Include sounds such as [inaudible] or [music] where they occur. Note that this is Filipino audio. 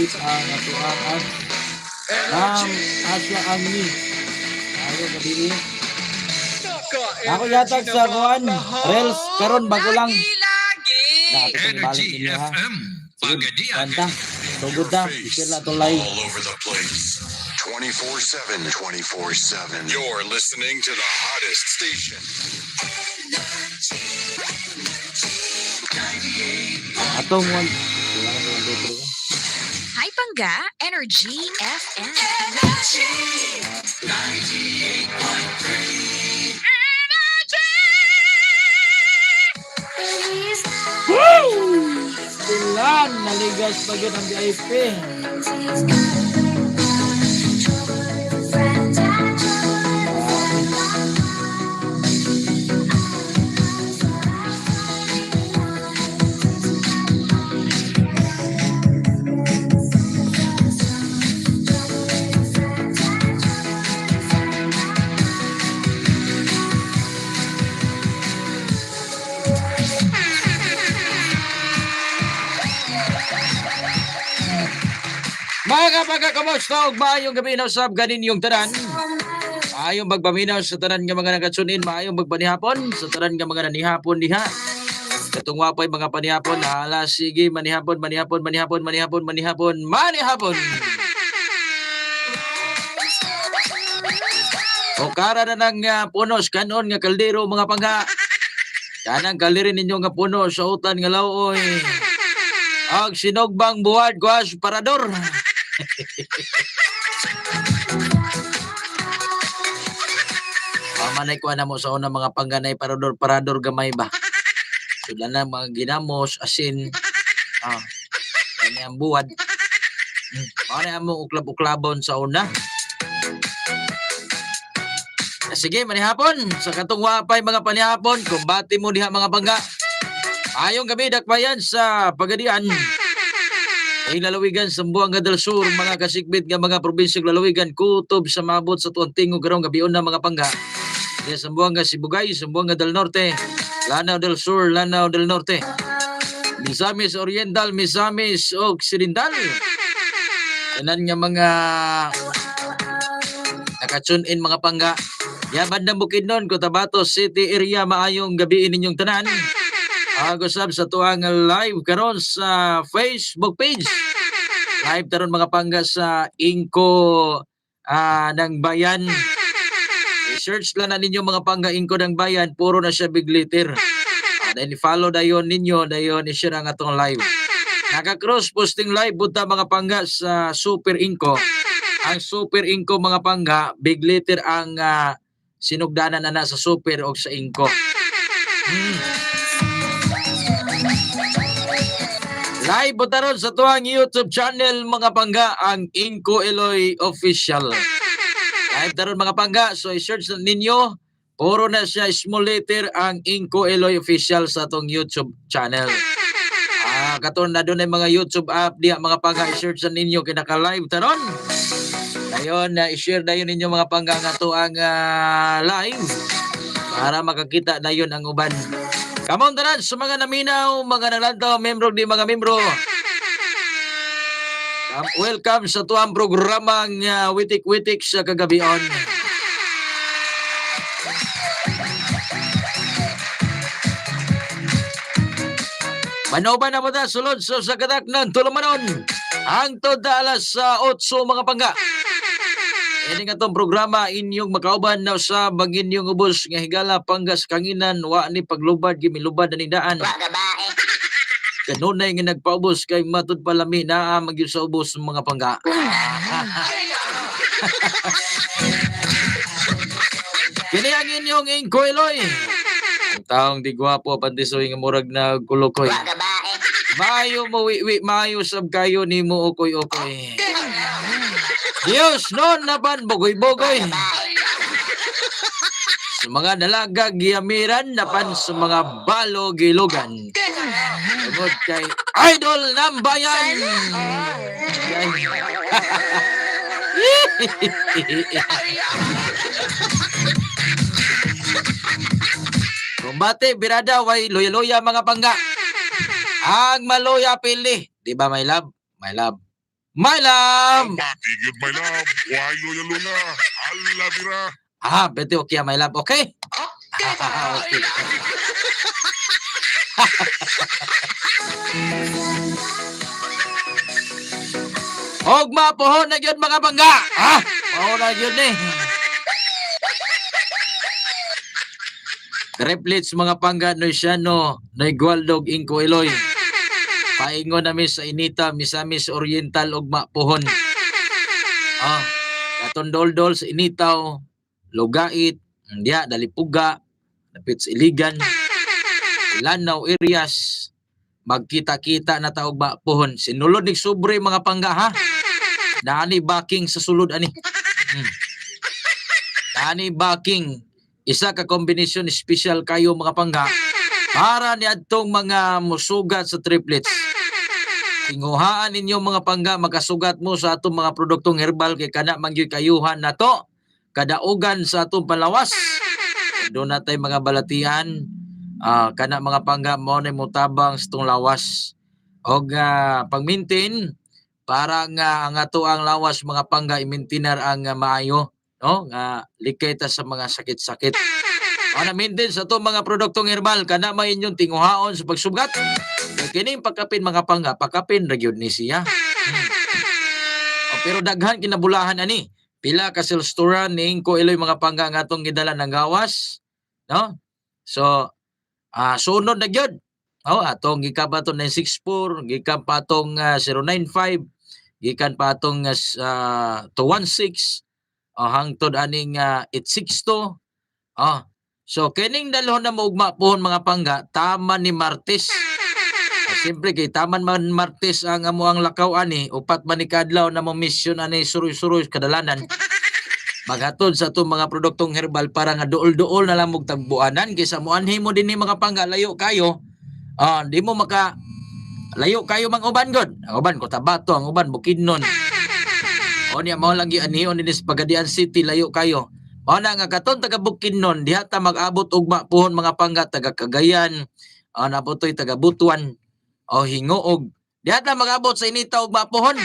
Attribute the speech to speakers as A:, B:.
A: Sakit ang atuang at ang asya ang ni. Ayaw gabi ni. Ako yatag sa kuan. Reels karon bago lang. Balik
B: Energy. FM. Pagadian.
A: Kanta. Tugod na. Isir na to live.
C: all over the place. 24-7, 24-7. You're listening to the hottest station.
A: Atong one.
D: Pangga, Energy FM.
A: Ilan naligas pa yun ang VIP. Mga kapag kamusta maayong gabi na sab ganin yung tanan. Maayong magpaminaw sa tanan nga mga nagatsunin, maayong magpanihapon sa tanan nga mga nanihapon diha. Katong wapay mga panihapon, hala sige manihapon, manihapon, manihapon, manihapon, manihapon, manihapon. O kara na ng ah, punos kanon nga kaldero mga pangga. Kanang kaldero ninyo nga puno sa utan nga laoy. Ang sinogbang buwad guas parador. [laughs] Pamanay ko na mo sa una mga pangganay parador parador gamay ba. Sila na mga ginamos asin. Ah. Kanya ang buwad. Hmm. Mo uklab-uklabon sa una? Ah, Sige, manihapon. Sa katong wapay mga panihapon, kumbati mo diha mga pangga. Ayong gabi dakbayan sa Pagadian. Ay lalawigan sa Buanga del Sur, mga kasikbit nga mga probinsyang lalawigan, kutob sa mabot sa tuwang tingog karong gabion na mga pangga. Diya sa Buanga Sibugay, sa Buanga del Norte, Lanao del Sur, Lanao del Norte. Misamis Oriental, Misamis Occidental. Tanan nga mga nakatune in mga pangga. Ya bandang Bukidnon, Cotabato City area maayong gabi ninyong tanan. Ako sab sa tuang live karon sa Facebook page. Live taron mga pangga sa Inko ah, ng Bayan. I-search lang na ninyo mga pangga Inko ng Bayan, puro na siya big letter. Ah, then follow dayon ninyo, dayon i-share ang atong live. Naka-cross posting live buta mga pangga sa Super Inko. Ang Super Inko mga pangga, big letter ang ah, sinugdanan na na sa Super o sa Inko. Hmm. Live po taron sa tuwang YouTube channel mga pangga ang Inko Eloy Official. Live taron mga pangga so i-search na ninyo puro na siya small letter ang Inko Eloy Official sa atong YouTube channel. Ah, katon na doon ay mga YouTube app diha mga pangga i-search na ninyo kinaka-live taron. Dayon na i-share dayon ninyo mga pangga nga ang ah, live para makakita dayon ang uban. Kamon tanan sa mga naminaw, mga nalantaw, membro di mga membro. Welcome sa tuang programang uh, Witik-Witik sa kagabion. Manoba na mo ta sulod sa sagadak ng tulumanon. Ang toda alas sa 8 mga pangga. Ini nga tong programa inyong makauban na sa bagin yung ubos nga higala panggas kanginan wa ni paglubad gimilubad ani daan. [laughs] Kanunay nga nagpaubos kay matud palami na magyud sa ubos mga pangga. [laughs] Kini ang inyong ingkoyloy. Ang taong di gwapo pantisoy nga murag na kulukoy. Mayo mo wi mayo sab kayo nimo ukoy ukoy. Diyos noon napan bugoy-bugoy. Sa mga dalaga giyamiran napan sa mga balo gilugan. Tungod kay idol ng bayan. Yan. Kumbate, birada, way loya-loya mga pangga. Ang maloya pili. Di ba, my love? My love. My love!
B: Patigid, my love. Why luya luya? Alla dira.
A: Ah, bete okay, my love. Okay?
C: Okay, [laughs]
A: okay. [laughs] Og mapuhon na gyud mga bangga. Ha? Mao na gyud ni. Triplets mga pangga no siya no, naigwaldog ingko iloy. Paingon na mi sa inita, misamis oriental og mapuhon. [laughs] Ah, katong dol sa initaw, lugait, diya, dalipuga, napit sa iligan, lanaw areas, magkita-kita na taog ba pohon. Sinulod ni sobre mga pangga ha. Nani backing sa sulod ani. Hmm. Nani backing isa ka kombinasyon special kayo mga pangga para ni adtong mga musugat sa triplets. Tinguhaan ninyo mga pangga makasugat mo sa atong mga produktong herbal kay kana mangyoy kayuhan na to kadaugan sa atong palawas. Doon natay mga balatian ah kana mga pangga mo na mutabang sa itong lawas. Og uh, pag-maintain para nga ang ato ang lawas mga pangga i-maintainer ang ah, maayo no nga likay ta sa mga sakit-sakit. Ana maintain sa to mga produktong herbal kana may inyong tinguhaon sa pagsugat. Kining pagkapin mga pangga, pakapin ra gyud ni siya. Hmm. O, pero daghan kinabulahan ani. Pila ka silstura ning ko iloy mga pangga nga atong gidala ng gawas. No? So, ah sunod na gyud. Oh, atong gikan pa atong 964, gikan pa atong ah, 095, gikan pa atong uh, 216, oh, hangtod aning ah, 862. Oh, so kining dalhon na maugma pohon mga pangga, tama ni Martes. Siyempre kay taman man Martes ang amo ang lakaw ani, upat man ni kadlaw na mo mission ani suroy-suroy kadalanan. Maghatod sa itong mga produktong herbal para nga duol-duol na lang tagbuanan kaysa mo anhi mo din ni mga pangga layo kayo. Ah, di mo maka layo kayo mang uban god. Uban ko tabato, ang uban bukidnon. O niya mao lang ani on dinis Pagadian City layo kayo. Mao na nga katon taga Bukidnon diha ta mag-abot ugma puhon mga pangga taga Cagayan. Ah, naputoy taga Butuan. O hingoog. Diha ta mag-abot sa inita ugma puhon.